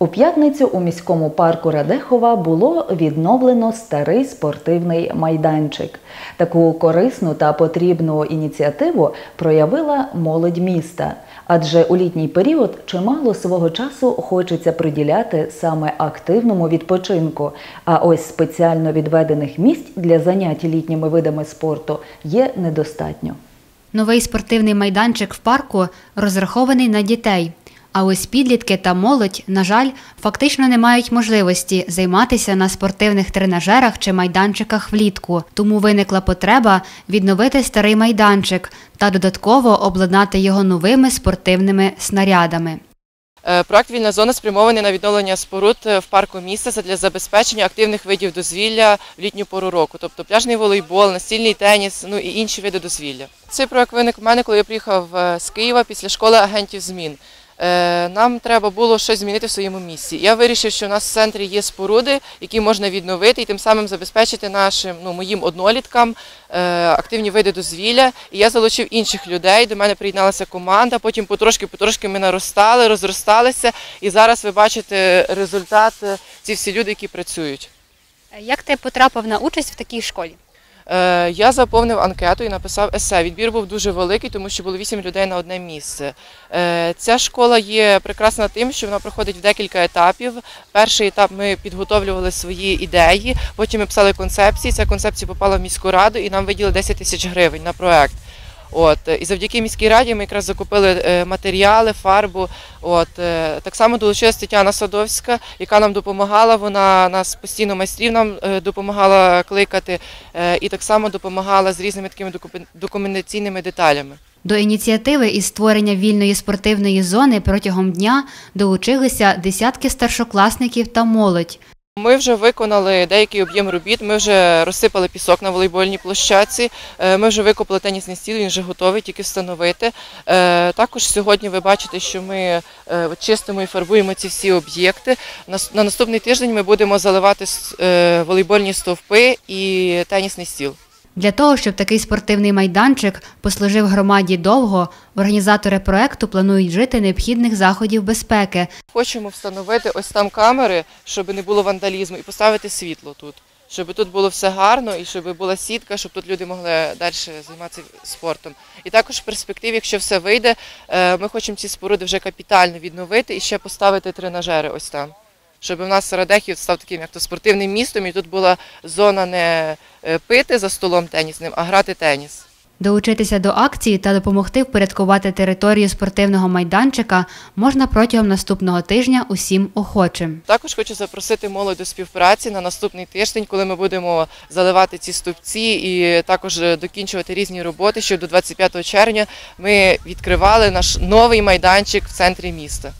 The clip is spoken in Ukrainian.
У п'ятницю у міському парку Радехова було відновлено старий спортивний майданчик. Таку корисну та потрібну ініціативу проявила молодь міста, адже у літній період чимало свого часу хочеться приділяти саме активному відпочинку. А ось спеціально відведених місць для занять літніми видами спорту є недостатньо. Новий спортивний майданчик в парку розрахований на дітей. А ось підлітки та молодь, на жаль, фактично не мають можливості займатися на спортивних тренажерах чи майданчиках влітку. Тому виникла потреба відновити старий майданчик та додатково обладнати його новими спортивними снарядами. Е, Проект Вільна зона спрямований на відновлення споруд е, в парку міста для забезпечення активних видів дозвілля в літню пору року, тобто пляжний волейбол, настільний теніс, ну і інші види дозвілля. Цей проект виник в мене, коли я приїхав е, з Києва після школи агентів змін. Е, Нам треба було щось змінити в своєму місці. Я вирішив, що у нас в центрі є споруди, які можна відновити і тим самим забезпечити нашим ну, моїм одноліткам е, активні види дозвілля. І я залучив інших людей. До мене приєдналася команда. Потім потрошки-потрошки ми наростали, розросталися. І зараз ви бачите результат. е, Ці всі люди, які працюють. Як ти потрапив на участь в такій школі? Е, Я заповнив анкету і написав есе. Відбір був дуже великий, тому що було 8 людей на одне місце. Е, Ця школа є прекрасна тим, що вона проходить в декілька етапів. Перший етап ми підготовлювали свої ідеї, потім ми писали концепції. Ця концепція попала в міську раду і нам виділили 10 тисяч гривень на проект. От і завдяки міській раді ми якраз закупили е, матеріали, фарбу. От е, так само долучилась Тетяна Садовська, яка нам допомагала. Вона нас постійно майстрів нам е, допомагала кликати, і так само допомагала з різними такими докумен- документаційними деталями. До ініціативи із створення вільної спортивної зони протягом дня долучилися десятки старшокласників та молодь. Ми вже виконали деякий об'єм робіт. Ми вже розсипали пісок на волейбольній площадці. е, Ми вже викопали тенісний стіл, він вже готовий тільки встановити. Е, Також сьогодні ви бачите, що ми е, чистимо і фарбуємо ці всі об'єкти. На наступний тиждень ми будемо заливати волейбольні стовпи і тенісний стіл. Для того, щоб такий спортивний майданчик послужив громаді довго, організатори проекту планують вжити необхідних заходів безпеки, Хочемо встановити ось там камери, щоб не було вандалізму, і поставити світло тут. Щоб тут було все гарно і щоб була сітка, щоб тут люди могли далі займатися спортом. І також в перспективі, якщо все вийде, е, ми хочемо ці споруди вже капітально відновити і ще поставити тренажери ось там. Щоб у нас Радехів став таким, як то спортивним містом, і тут була зона не е, пити за столом тенісним, а грати теніс. долучитися до акції та допомогти впорядкувати територію спортивного майданчика можна протягом наступного тижня усім охочим. Також хочу запросити молодь до співпраці на наступний тиждень, коли ми будемо заливати ці стовпці і також е, докінчувати різні роботи, щоб до 25 червня ми відкривали наш новий майданчик в центрі міста.